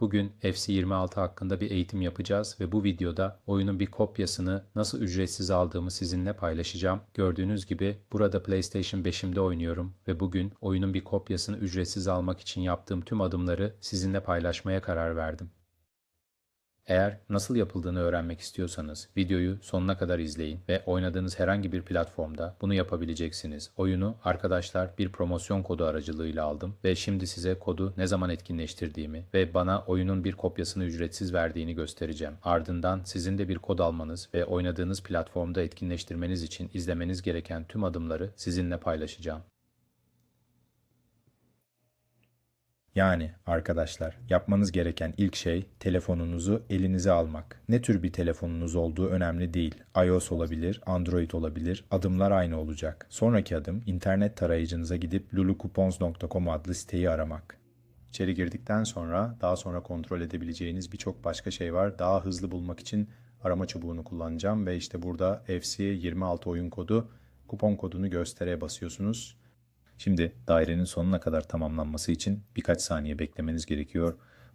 Bugün FC26 hakkında bir eğitim yapacağız ve bu videoda oyunun bir kopyasını nasıl ücretsiz aldığımı sizinle paylaşacağım. Gördüğünüz gibi burada PlayStation 5'imde oynuyorum ve bugün oyunun bir kopyasını ücretsiz almak için yaptığım tüm adımları sizinle paylaşmaya karar verdim. Eğer nasıl yapıldığını öğrenmek istiyorsanız videoyu sonuna kadar izleyin ve oynadığınız herhangi bir platformda bunu yapabileceksiniz. Oyunu arkadaşlar bir promosyon kodu aracılığıyla aldım ve şimdi size kodu ne zaman etkinleştirdiğimi ve bana oyunun bir kopyasını ücretsiz verdiğini göstereceğim. Ardından sizin de bir kod almanız ve oynadığınız platformda etkinleştirmeniz için izlemeniz gereken tüm adımları sizinle paylaşacağım. Yani arkadaşlar yapmanız gereken ilk şey telefonunuzu elinize almak. Ne tür bir telefonunuz olduğu önemli değil. iOS olabilir, Android olabilir. Adımlar aynı olacak. Sonraki adım internet tarayıcınıza gidip lulucoupons.com adlı siteyi aramak. İçeri girdikten sonra daha sonra kontrol edebileceğiniz birçok başka şey var. Daha hızlı bulmak için arama çubuğunu kullanacağım ve işte burada FC 26 oyun kodu kupon kodunu göstere basıyorsunuz. Şimdi dairenin sonuna kadar tamamlanması için birkaç saniye beklemeniz gerekiyor.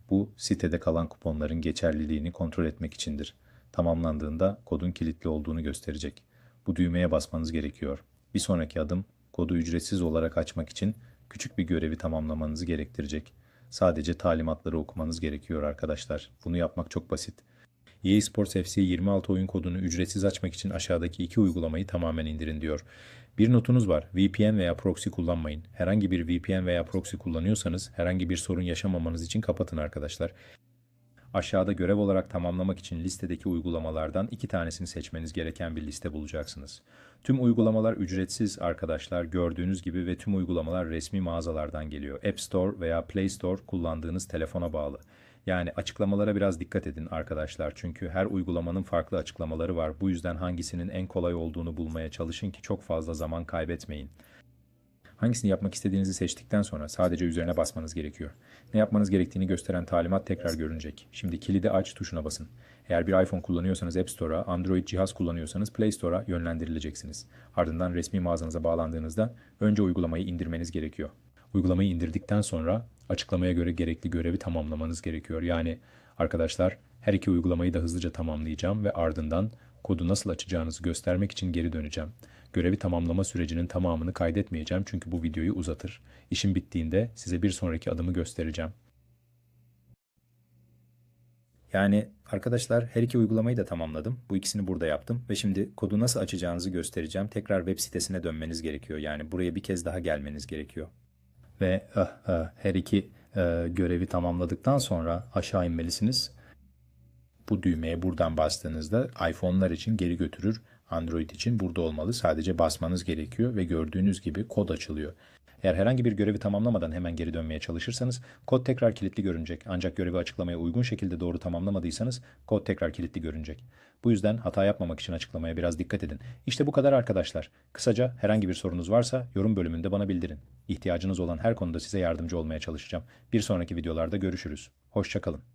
Bu sitede kalan kuponların geçerliliğini kontrol etmek içindir. Tamamlandığında kodun kilitli olduğunu gösterecek. Bu düğmeye basmanız gerekiyor. Bir sonraki adım kodu ücretsiz olarak açmak için küçük bir görevi tamamlamanızı gerektirecek. Sadece talimatları okumanız gerekiyor arkadaşlar. Bunu yapmak çok basit. EA Sports FC 26 oyun kodunu ücretsiz açmak için aşağıdaki iki uygulamayı tamamen indirin diyor. Bir notunuz var. VPN veya proxy kullanmayın. Herhangi bir VPN veya proxy kullanıyorsanız herhangi bir sorun yaşamamanız için kapatın arkadaşlar. Aşağıda görev olarak tamamlamak için listedeki uygulamalardan iki tanesini seçmeniz gereken bir liste bulacaksınız. Tüm uygulamalar ücretsiz arkadaşlar gördüğünüz gibi ve tüm uygulamalar resmi mağazalardan geliyor. App Store veya Play Store kullandığınız telefona bağlı. Yani açıklamalara biraz dikkat edin arkadaşlar. Çünkü her uygulamanın farklı açıklamaları var. Bu yüzden hangisinin en kolay olduğunu bulmaya çalışın ki çok fazla zaman kaybetmeyin. Hangisini yapmak istediğinizi seçtikten sonra sadece üzerine basmanız gerekiyor. Ne yapmanız gerektiğini gösteren talimat tekrar görünecek. Şimdi kilidi aç tuşuna basın. Eğer bir iPhone kullanıyorsanız App Store'a, Android cihaz kullanıyorsanız Play Store'a yönlendirileceksiniz. Ardından resmi mağazanıza bağlandığınızda önce uygulamayı indirmeniz gerekiyor. Uygulamayı indirdikten sonra açıklamaya göre gerekli görevi tamamlamanız gerekiyor. Yani arkadaşlar her iki uygulamayı da hızlıca tamamlayacağım ve ardından kodu nasıl açacağınızı göstermek için geri döneceğim. Görevi tamamlama sürecinin tamamını kaydetmeyeceğim çünkü bu videoyu uzatır. İşim bittiğinde size bir sonraki adımı göstereceğim. Yani arkadaşlar her iki uygulamayı da tamamladım. Bu ikisini burada yaptım ve şimdi kodu nasıl açacağınızı göstereceğim. Tekrar web sitesine dönmeniz gerekiyor. Yani buraya bir kez daha gelmeniz gerekiyor ve ah, ah, her iki e, görevi tamamladıktan sonra aşağı inmelisiniz. Bu düğmeye buradan bastığınızda iPhone'lar için geri götürür. Android için burada olmalı. Sadece basmanız gerekiyor ve gördüğünüz gibi kod açılıyor. Eğer herhangi bir görevi tamamlamadan hemen geri dönmeye çalışırsanız kod tekrar kilitli görünecek. Ancak görevi açıklamaya uygun şekilde doğru tamamlamadıysanız kod tekrar kilitli görünecek. Bu yüzden hata yapmamak için açıklamaya biraz dikkat edin. İşte bu kadar arkadaşlar. Kısaca herhangi bir sorunuz varsa yorum bölümünde bana bildirin. İhtiyacınız olan her konuda size yardımcı olmaya çalışacağım. Bir sonraki videolarda görüşürüz. Hoşçakalın.